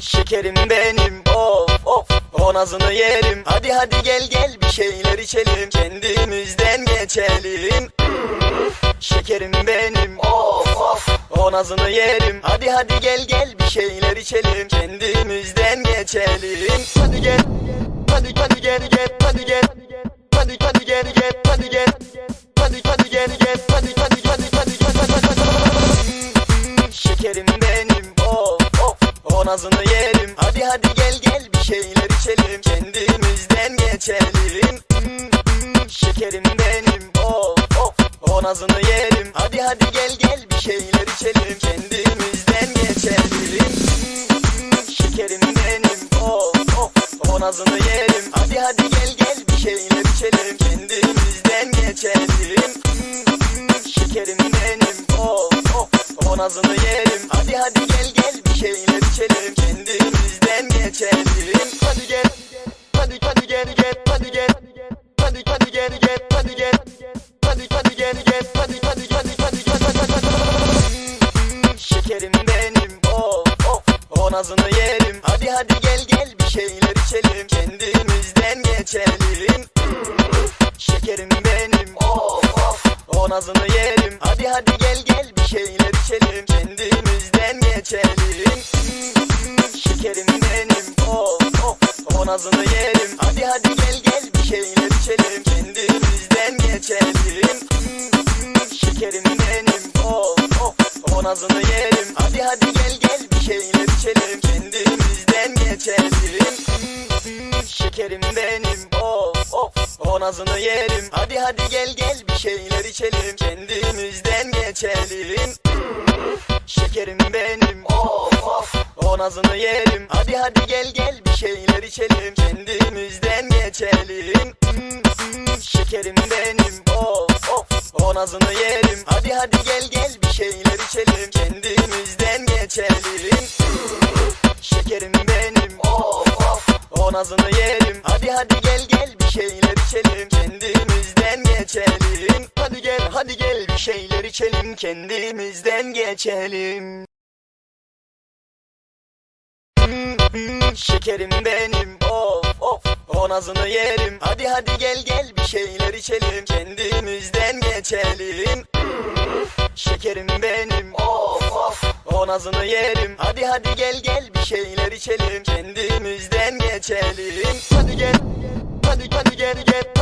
Şekerim benim of of. O nazını yerim. Hadi hadi gel gel bir şeyler içelim. Kendimizden geçelim. Şekerim benim of of. O nazını yerim. Hadi hadi gel gel bir şeyler içelim. Kendimizden geçelim. Hadi gel Hadi hadi gel gel Hadi gel. Hadi hadi gel gel Hadi gel. Hadi hadi gel gel Hadi hadi hadi hadi hadi hadi. Şekerim benim O nazını yerim. Hadi hadi gel gel bir şeyler içelim. Kendimizden geçelim. Şekerim benim. Of of O nazını yerim. Hadi hadi gel gel bir şeyler içelim. Kendimizden geçelim. Şekerim benim. Of of O nazını yerim. Hadi hadi gel gel bir şeyler içelim. Kendimizden geçelim. Şekerim benim. Of of O nazını yerim. Hadi hadi gel gel bir şeyler içelim Kendimizden geçelim. Hadi gel Hadi hadi gel gel Hadi gel. Hadi hadi gel gel Hadi gel. Hadi hadi gel gel Hadi hadi hadi hadi hadi Şekerim benim of of O nazını yerim. Hadi hadi gel gel bir şeyler içelim. Kendimizden O nazını yerim. Hadi hadi gel gel bir şeyler içelim. Kendimizden geçelim. Şekerim benim. Of of O nazını yerim. Hadi hadi gel gel bir şeyler içelim. Kendimizden geçelim. Şekerim benim. Of of O nazını yerim. Hadi hadi gel gel bir şeyler içelim. Kendimizden geçelim. Şekerim benim. Of of O nazını yerim. Hadi hadi gel gel bir şeyler içelim. Kendimizden geçelim. Şekerim benim. Of of. O nazını yerim. Hadi hadi gel gel. Bir şeyler içelim. Kendimizden geçelim. Şekerim benim. Of of. O nazını yerim. Hadi hadi gel gel. Bir şeyler içelim. Kendimizden geçelim. Şekerim benim. Of of. O nazını yerim. Hadi hadi gel gel. Bir şeyler içelim geçelim. Hadi gel hadi gel bir şeyler içelim. Kendimizden geçelim. Şekerim benim of of O nazını yerim. Hadi hadi gel gel bir şeyler içelim. Kendimizden geçelim. Şekerim benim of of O nazını yerim. Hadi hadi gel gel bir şeyler içelim. Kendimizden geçelim. Hadi gel Hadi hadi gel gel